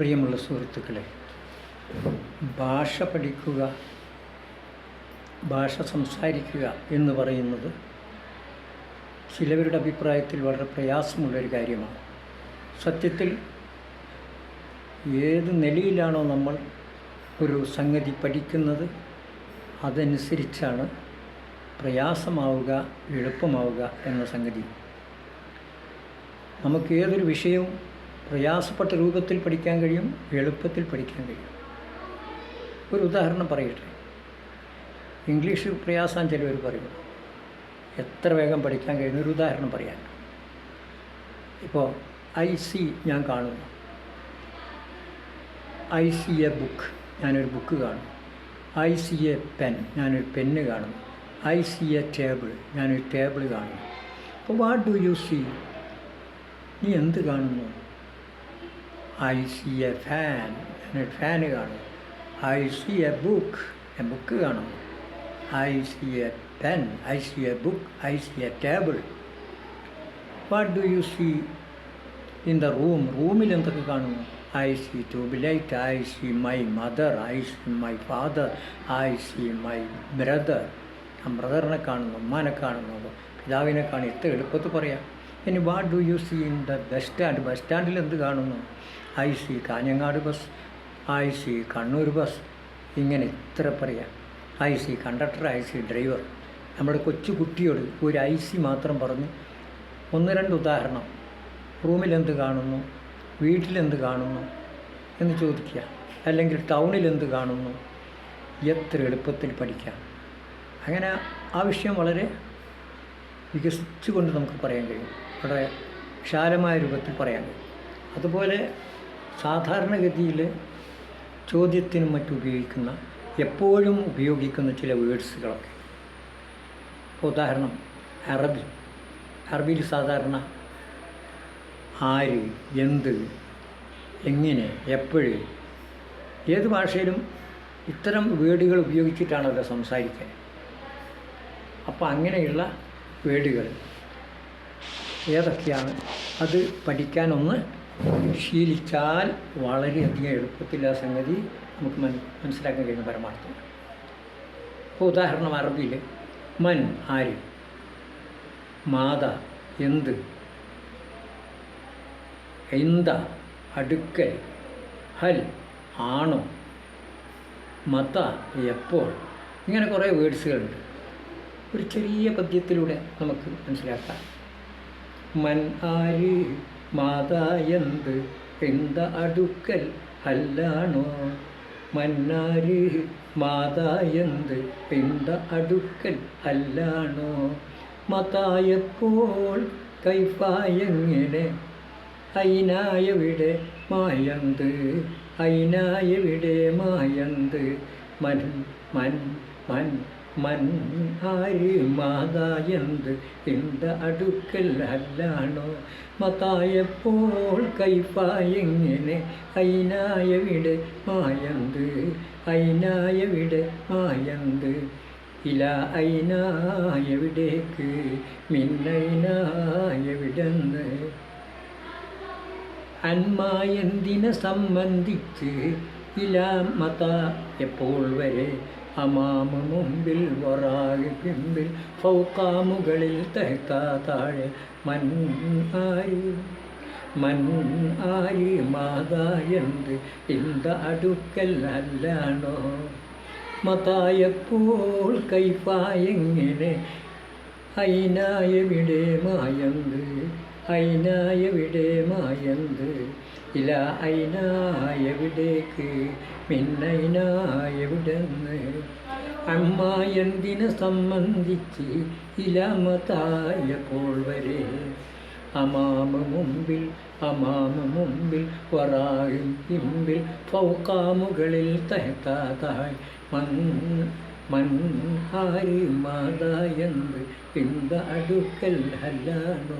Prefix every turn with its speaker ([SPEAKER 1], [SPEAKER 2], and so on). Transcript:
[SPEAKER 1] പ്രിയമുള്ള സുഹൃത്തുക്കളെ ഭാഷ പഠിക്കുക ഭാഷ സംസാരിക്കുക എന്ന് പറയുന്നത് ചിലവരുടെ അഭിപ്രായത്തിൽ വളരെ പ്രയാസമുള്ളൊരു കാര്യമാണ്. സത്യത്തിൽ ഏത് നിലയിലാണോ നമ്മൾ ഒരു സംഗതി പഠിക്കുന്നത് അതനുസരിച്ചാണ് പ്രയാസമാവുക എളുപ്പമാവുക എന്ന സംഗതി. നമുക്ക് ഏതൊരു വിഷയവും പ്രയാസപ്പെട്ട രൂപത്തിൽ പഠിക്കാൻ കഴിയും എളുപ്പത്തിൽ പഠിക്കാൻ കഴിയും. ഒരു ഉദാഹരണം പറയട്ടെ. ഇംഗ്ലീഷ് പ്രയാസം ചിലവർ പറയും. എത്ര വേഗം പഠിക്കാൻ കഴിയുന്ന? ഒരു ഉദാഹരണം പറയാൻ. ഇപ്പോൾ ഐ സി ഞാൻ കാണുന്നു. ഐ സി എ ബുക്ക് ഞാനൊരു ബുക്ക് കാണും ഐ സി എ പെൻ ഞാനൊരു പെന്ന് കാണും ഐ സി എ ടേബിൾ ഞാനൊരു ടേബിൾ കാണുന്നു. അപ്പോൾ വാട്ട് ഡു യു സി? നീ എന്ത് കാണുന്നു? ഐ സി എ ഫാൻ എന്നിട്ട് ഫാന് കാണും. I see a book a book കാണും. I see a pen I see a book I see a table what do you see in the room റൂമിൽ എന്തൊക്കെ കാണുന്നു I see tube light I see my mother I see my father I see my brother ആ ബ്രദറിനെ കാണുന്നു ഉമ്മാനെ കാണുന്നു. പിതാവിനെ കാണും എത്ര എളുപ്പത്തിൽ പറയാം. ഇനി what do you see in the bus stand bus സ്റ്റാൻഡിൽ എന്ത് കാണുന്നു? I see Kanhangad bus I see Kannur bus ഇങ്ങനെ ഇത്ര പറയാം. I see conductor I see driver നമ്മുടെ കൊച്ചു കുട്ടിയോട് ഒരു ഐ സി മാത്രം പറഞ്ഞ് ഒന്ന് രണ്ട് ഉദാഹരണം. റൂമിലെന്ത് കാണുന്നു? വീട്ടിലെന്ത് കാണുന്നു? എന്ന് ചോദിക്കുക. അല്ലെങ്കിൽ ടൗണിൽ എന്ത് കാണുന്നു? എത്ര എളുപ്പത്തിൽ പഠിക്കാം. അങ്ങനെ ആ വിഷയം വളരെ വികസിച്ചുകൊണ്ട് നമുക്ക് പറയാൻ കഴിയും. വളരെ വിശാലമായ രൂപത്തിൽ പറയാൻ കഴിയും. അതുപോലെ സാധാരണഗതിയിൽ ചോദ്യത്തിനും മറ്റും ഉപയോഗിക്കുന്ന എപ്പോഴും ഉപയോഗിക്കുന്ന ചില വേഡ്സുകളൊക്കെ ഉദാഹരണം അറബി. അറബിയിൽ സാധാരണ ആര് എന്ത് എങ്ങനെ എപ്പോഴ് ഏത് ഭാഷയിലും ഇത്തരം വേഡുകൾ ഉപയോഗിച്ചിട്ടാണല്ലോ സംസാരിക്കാൻ. അപ്പോൾ അങ്ങനെയുള്ള വേർഡുകൾ ഏതൊക്കെയാണ്? അത് പഠിക്കാനൊന്ന് ശീലിച്ചാൽ വളരെയധികം എളുപ്പത്തിൽ ആ സംഗതി നമുക്ക് മൻ മനസ്സിലാക്കാൻ കഴിയുന്ന പരമാർത്ഥം. ഇപ്പോൾ ഉദാഹരണം അറബിയിൽ മൻ ആര്? മാത എന്ത്? എന്ത അടുക്കൽ? ഹൽ ആണോ? മത എപ്പോൾ? ഇങ്ങനെ കുറേ വേർഡ്സുകളുണ്ട് ഒരു ചെറിയ പദ്യത്തിലൂടെ നമുക്ക് മനസ്സിലാക്കാം. മൻ ആര് മാതായന്ത് എന്ത് അടുക്കൽ അല്ലാണോ? മന്നാര് മാതായന്ത് എന്ത അടുക്കൽ അല്ലാണോ? മതായപ്പോൾ കൈഫായെങ്ങനെ? അയിനായവിടെ മായന്ത്? അയിനായവിടെ മായന്ത്? മൻ മൻ മൻ മൻ ആര് മാതായന്ത് എന്ത അടുക്കൽ അല്ലാണോ? മതായപ്പോൾ കൈപ്പായെങ്ങനെ അയിനായവിടെ മായന്ത് അയിനായവിടെ മായന്ത്. ഇല അയിനായവിടേക്ക് മിന്നയിനായവിടെന്ന്. അന്മായന്തിനെ സംബന്ധിച്ച് ഇല ഇലാമത എപ്പോൾ വരെ അമാമ മുമ്പിൽ വറാകി പിമ്പിൽ ഫൗക്കാമുകളിൽ തഹത്താ താഴെ. മൻ ആരി മൻ ആയി മാതായന്ത് ഇന്ത അടുക്കൽ അല്ലാണോ? മതായപ്പോൾ കൈപ്പായെങ്ങനെ അയിനായവിടെ മായന്ത്? അയിനായവിടെ മായന്ത്? ഇല അയിനായവിടേക്ക് മിന്നയിനായവിടെന്ന് അമ്മായന്തിനെ സംബന്ധിച്ച് ഇലമതായപ്പോൾ വരെ? അമാമ മുമ്പിൽ അമാമ മുമ്പിൽ വറായും പിമ്പിൽ ഫൗക്കാമുകളിൽ തഹത്താതായി മൻ മൻഹാരി മാതായെന്ന് എന്ത അടുക്കൽ അല്ലാണോ